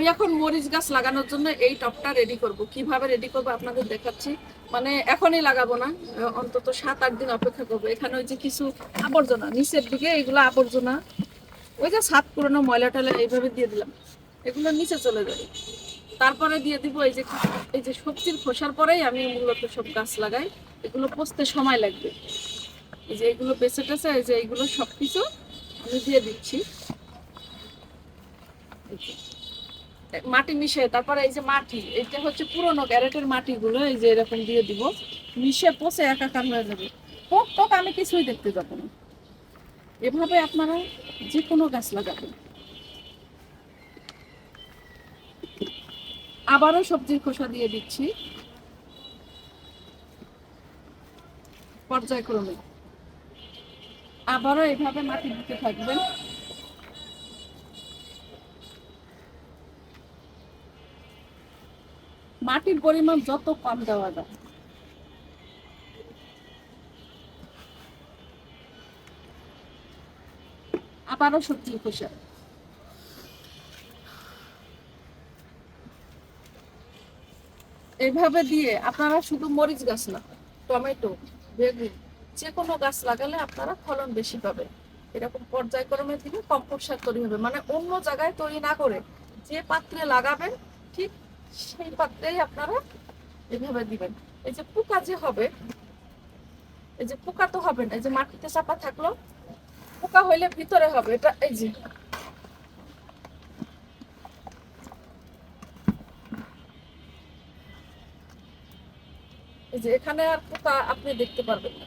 আমি এখন মরিচ গাছ লাগানোর জন্য এই টপটা রেডি করব। কীভাবে রেডি করব আপনাদের দেখাচ্ছি। মানে এখনই লাগাবো না অন্তত সাত, আট দিন অপেক্ষা করব। এখানে ওই যে কিছু আবর্জনা, নিচের দিকে এগুলো আবর্জনা, ওই যে সাত পুরোনো ময়লা টয়লা এইভাবে দিয়ে দিলাম। এগুলো নিচে চলে যাবে। তারপরে দিয়ে দিব এই যে এই যে সবজির খোসার পরেই আমি মূলত সব গাছ লাগাই। এগুলো পচতে সময় লাগবে। এই যে এগুলো বেঁচে টেছে, এই যে এগুলো সব কিছু আমি দিয়ে দিচ্ছি। মাটি মিশে তারপরে এই যে মাটি, এটা হচ্ছে পুরোনো ক্যারেটের মাটিগুলো, এই যে এরকম দিয়ে দিব। মিশে পচে একাকার হয়ে যাবে। পোক টোক আমি কিছুই দেখতে যাব না। এভাবে আপনারা যে কোনো গাছ লাগাবেন। আবারও সবজির খোসা দিয়ে দিচ্ছি। পর্যায়ক্রমে। আবারও এভাবে মাটি দিতে থাকবেন। মাটির পরিমাণ যত কম দেওয়া যায়। আবারও সবজির খোসা এইভাবে দিয়ে আপনারা শুধু মরিচ গাছ না, টমেটো, বেগুন যে কোনো গাছ লাগালে আপনারা ফলন বেশি পাবে এরকম পর্যায়ক্রমে দিলে কম্পোস্ট সার তৈরি হবে। মানে অন্য জায়গায় তৈরি না করে যে পাত্রে লাগাবেন, ঠিক সেই পাত্রেই আপনারা এভাবে দিবেন। এই যে পোকা যে হবে, এই যে পোকা তো হবে না, এই যে মাটিতে চাপা থাকল, পোকা হইলে ভিতরে হবে, এটা এই যে। এই যে এখানে আর পোকা আপনি দেখতে পারবেন না।